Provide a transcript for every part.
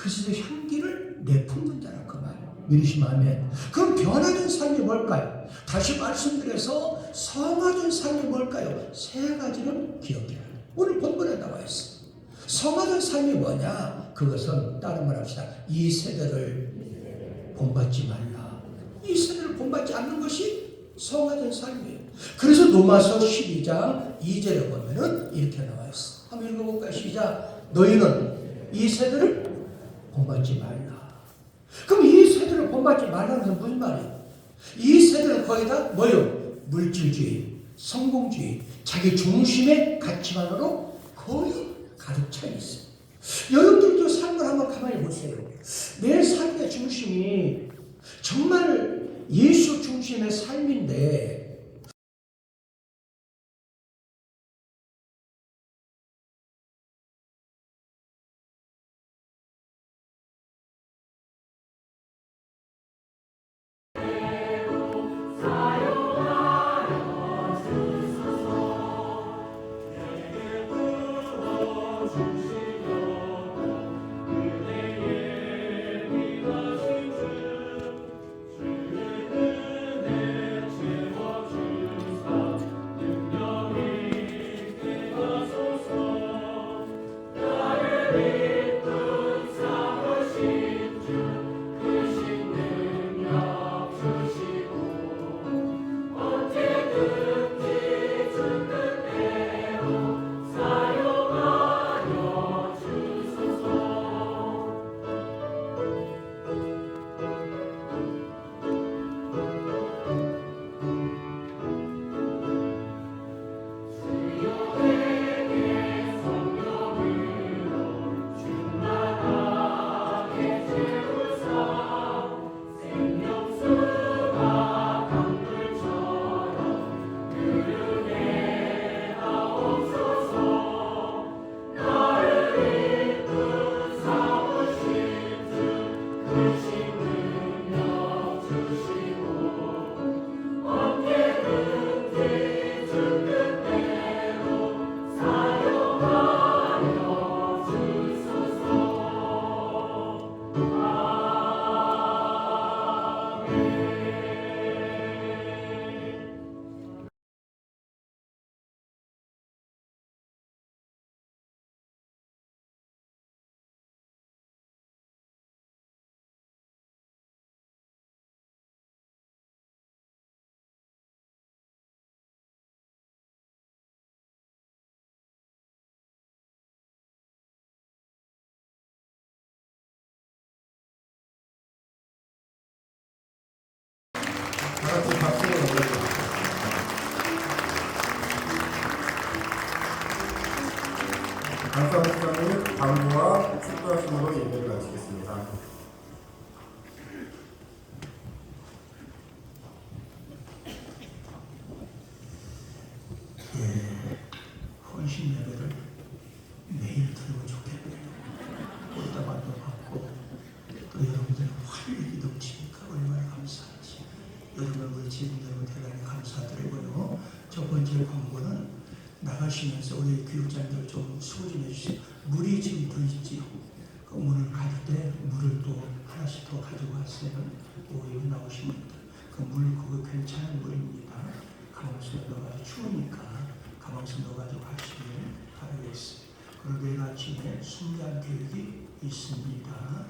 그리스도의 향기를 자라 그 말. 믿으시면 아멘. 그럼 변화된 삶이 뭘까요? 다시 말씀드려서 성화된 삶이 뭘까요? 세 가지를 기억해야 해요. 오늘 본문에 나와 있어. 성화된 삶이 뭐냐? 그것은 다른 말 합시다. 이 세대를 본받지 말라. 이 세대를 본받지 않는 것이 성화된 삶이에요. 그래서 로마서 12장 2절에 보면은 이렇게 나와 있어. 한번 읽어볼까요? 시작. 너희는 이 세대를 본받지 말라. 그럼 이 세대를 본받지 말라는 무슨 말이에요? 이 세대는 거의 다 뭐요? 물질주의, 성공주의, 자기 중심의 가치관으로 거의 가득 차 있어요. 여러분들도 삶을 한번 가만히 보세요. 내 삶의 중심이 정말 예수 중심의 삶인데 같이 박수를 올려주세요. 감사 목사님 강구와 축도하심으로 예배를 마치겠습니다. 헌신 예배를 매일 드리고 좋겠네요. 꽃다발도 받고 또 여러분들의 활력이 넘치니까 얼마나 감사하지. 여러분을 지금대로 대단히 감사드리고요. 첫 번째 광고는 나가시면서 우리 교육자님들 좀 수고 좀 해주세요. 물이 지금 더 있지요. 그 문을 갈때 물을 또 하나씩 더 가지고 가세요. 오, 여기 나오시면 그물 그거 괜찮은 물입니다. 가방속에 넣어가지고 추우니까 가방속에 넣어가지고 가시길 바라겠어요. 그리고 내일 아침에 순간 교육이 있습니다.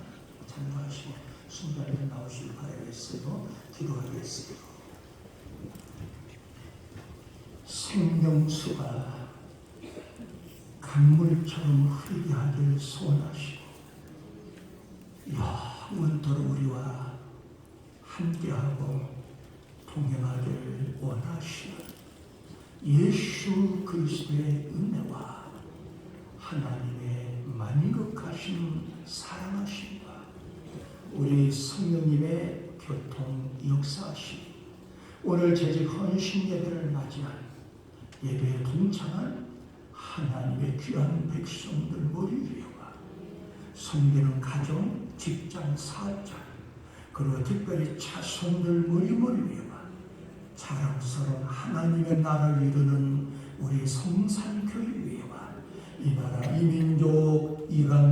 참고하시고 순간에 나오시길 바라겠어요. 기도하겠어요. 생명수가 강물처럼 흐르게 하길 소원하시고 영원토록 우리와 함께하고 동행하길 원하시는 예수 그리스도의 은혜와 하나님의 만극하신 사랑하심과 우리 성령님의 교통 역사하심 오늘 재직 헌신 예배를 맞이한 예배에 동참한 하나님의 귀한 백성들 모두 위하와 섬기는 가정, 직장, 사장 그리고 특별히 자손들 모두 모두 위하와 자랑스러운 하나님의 나라를 이루는 우리 성산교회 위와 이 나라 이민족 이강